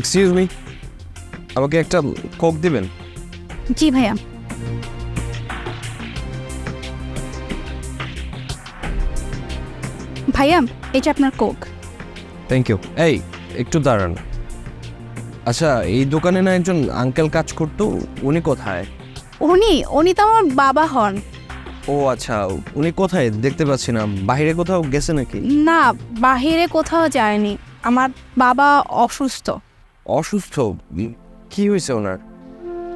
Excuse me আমাকে একটা Coke দিবেন? জি ভাইয়া। ভাইয়া এটা আপনার কোক। থ্যাংক ইউ এই একটু দাঁড়ান। আচ্ছা এই দোকানে না একজন আঙ্কেল কাজ করতো উনি কোথায়? উনি উনি তো আমার বাবা হন। ও আচ্ছা উনি কোথায়? দেখতে পাচ্ছি না। বাইরে কোথাও গেছে নাকি? না বাহিরে কোথাও যায়নি। আমার বাবা অসুস্থ। অসুস্থ। কি হয়েছে ওনার?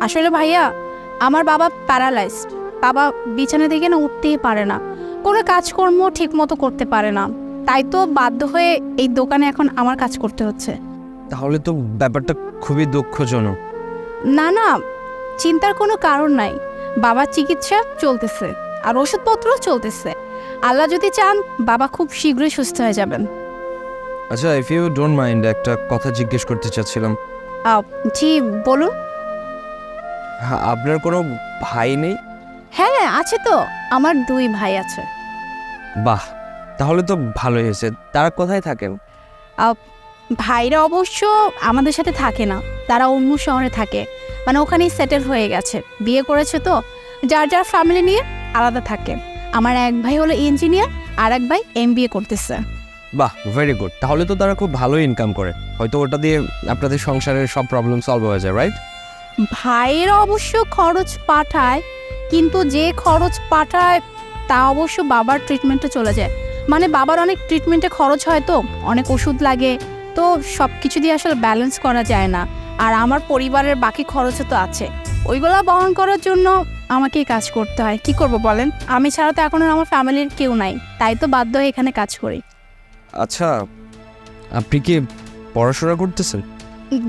আসলে ভাইয়া আমার বাবা প্যারালাইজড বাবা বিছানা থেকে না উঠতেই পারে না। কোনো কাজকর্ম ঠিক মতো করতে পারে না। তাই তো বাধ্য হয়ে এই দোকানে এখন আমার কাজ করতে হচ্ছে। তাহলে তো ব্যাপারটা খুবই দুঃখজনক। না না চিন্তার কোনো কারণ নাই। বাবার চিকিৎসা চলতেছে আর ওষুধপত্রও চলতেছে। আল্লাহ যদি চান বাবা খুব শীঘ্রই সুস্থ হয়ে যাবেন। আচ্ছা ইফ ইউ ডোন্ট মাইন্ড একটা কথা জিজ্ঞেস করতে চাচ্ছিলাম। আহ, জি বলুন। হ্যাঁ, আপনার কোনো ভাই নেই? হ্যাঁ আছে তো। আমার দুই ভাই আছে। বাহ তাহলে তো ভালোই হয়েছে। তারা কোথায় থাকেন? আহ, ভাইরা অবশ্য আমাদের সাথে থাকে না। তারা অন্য শহরে থাকে। মানে ওখানেই সেটেল হয়ে গেছে। বিয়ে করেছে তো। যার যার ফ্যামিলি নিয়ে আলাদা থাকে। আমার এক ভাই হলো ইঞ্জিনিয়ার আর এক ভাই এম করতেছে। বাহ ভেরি গুড তাহলে তো তারা খুব ভালো ইনকাম করে। হয়তো ওটা দিয়ে আপনাদের সংসারের সব প্রবলেম সলভ হয়ে যায় রাইট ভাইয়েরা অবশ্য খরচ পাঠায়, কিন্তু যে খরচ পাঠায়, তা অবশ্য বাবার ট্রিটমেন্টে চলে যায়। মানে বাবার অনেক ট্রিটমেন্টে খরচ হয় তো, অনেক ওষুধ লাগে, তো সব কিছু দিয়ে আসলে ব্যালেন্স করা যায় না। আর আমার পরিবারের বাকি খরচও তো আছে। ওইগুলো বহন করার জন্য আমাকেই কাজ করতে হয়। কি করব বলেন? আমি ছাড়া তো এখন আমার ফ্যামিলির কেউ নাই, তাই তো বাধ্য হয়ে এখানে কাজ করি। আচ্ছা আপনি কি পড়াশোনা করতেছেন?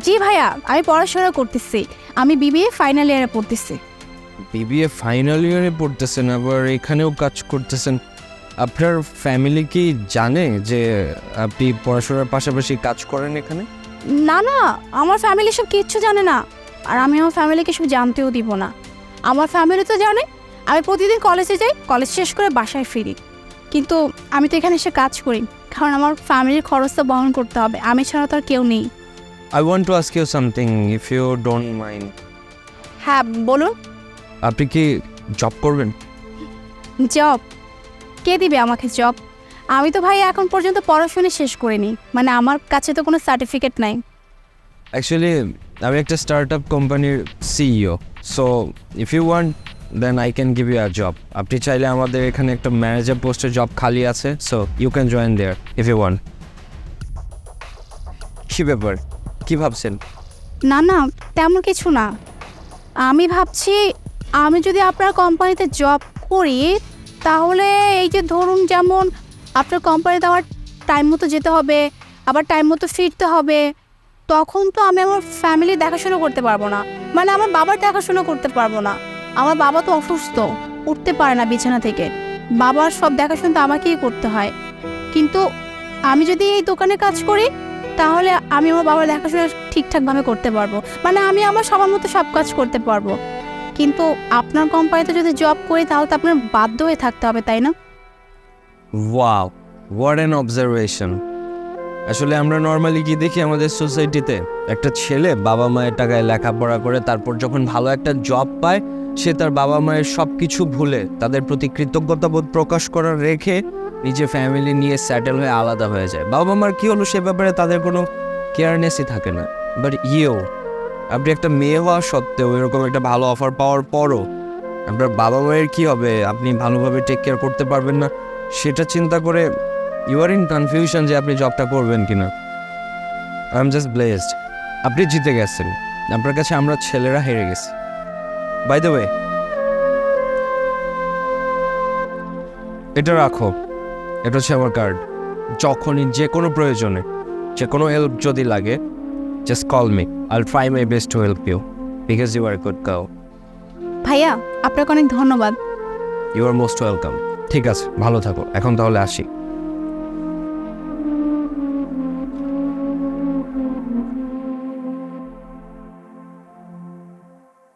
জি ভাইয়া আমি পড়াশোনা করতেছি। আমি বিবিএ ফাইনাল ইয়ারে পড়তেছি। বিবিএ ফাইনাল ইয়ারে পড়তেছেন আবার এখানেও কাজ করতেছেন। আপনার ফ্যামিলি কি জানে যে আপনি পড়াশোনার পাশাপাশি কাজ করেন এখানে? না না আমার ফ্যামিলি সব কিচ্ছু জানে না। আর আমি আমার ফ্যামিলিকে সব জানতেও দিব না। আমার ফ্যামিলি তো জানে আমি প্রতিদিন কলেজে যাই কলেজ শেষ করে বাসায় ফিরি। কিন্তু আমি তো এখানে এসে কাজ করি। কারণ আমার ফ্যামিলির খরচ তো বহন করতে হবে। আমি ছাড়া তো আর কেউ নেই। I want to ask you something if you don't mind হ্যাঁ বলুন। আপনি কি জব করবেন? জব কে দিবে আমাকে জব আমি তো ভাই এখন পর্যন্ত পড়াশোনা শেষ করিনি। মানে আমার কাছে তো কোনো সার্টিফিকেট নাই। অ্যাকচুয়ালি আমি একটা স্টার্ট আপ কোম্পানির CEO so if you want then I can give you a job আপনি চাইলে আমাদের এখানে একটা ম্যানেজার পোস্টের জব খালি আছে so you can join there if you want কী ব্যাপার? কী ভাবছেন? না না, তেমন কিছু না। আমি ভাবছি, আমি যদি আপনার কোম্পানিতে জব করি, তাহলে এই যে ধরুন যেমন আপনার কোম্পানিতে আমার টাইম মতো যেতে হবে, আবার টাইম মতো ফিরতে হবে, তখন তো আমি আমার ফ্যামিলি দেখাশোনা করতে পারব না। মানে আমার বাবার দেখাশোনা করতে পারব না। আমার বাবা তো অসুস্থ, উঠতে পারে না বিছানা থেকে। বাবার সব দেখাশোনা আমাকেই করতে হয়। কিন্তু আমি যদি এই দোকানে কাজ করি, তাহলে আমি আমার বাবার দেখাশোনা ঠিকঠাকভাবে করতে পারব। মানে আমি আমার সবার মতো সব কাজ করতে পারব। কিন্তু আপনার কোম্পানিতে যদি জব করি, তাহলে তো আপনার বাধ্য হয়ে থাকতে হবে, তাই না? ওয়াও হোয়াট অ্যান অবজারভেশন আসলে আমরা নর্মালি কি দেখি আমাদের সোসাইটিতে একটা ছেলে বাবা মায়ের টাকায় লেখাপড়া করে, তারপর যখন ভালো একটা জব পায়, সে তার বাবা মায়ের সব কিছু ভুলে, তাদের প্রতি কৃতজ্ঞতাবোধ প্রকাশ করার রেখে নিজে ফ্যামিলি নিয়ে স্যাটেল হয়ে আলাদা হয়ে যায়। বাবা মার কি হলো সে ব্যাপারে তাদের কোনো কেয়ারনেসই থাকে না। বাট ইয়েও আপনি একটা মেয়ে হওয়া সত্ত্বেও এরকম একটা ভালো অফার পাওয়ার পরও আপনার বাবা মায়ের কী হবে? আপনি ভালোভাবে টেক কেয়ার করতে পারবেন না। সেটা চিন্তা করে ইউ আর ইন কনফিউশন যে আপনি জবটা করবেন কিনা। আই এম জাস্ট ব্লেসড আপনি জিতে গেছেন। আপনার কাছে আমরা ছেলেরা হেরে গেছি। বাই দ্য ওয়ে এটা রাখো। এটা হচ্ছে আমার কার্ড যখনই যে কোনো প্রয়োজনে যে কোনো হেল্প যদি লাগে just call me I try my best to help you because you are good guy ভাইয়া আপনাকে অনেক ধন্যবাদ। ইউ আর মোস্ট ওয়েলকাম ঠিক আছে ভালো থাকো। এখন তাহলে আসি।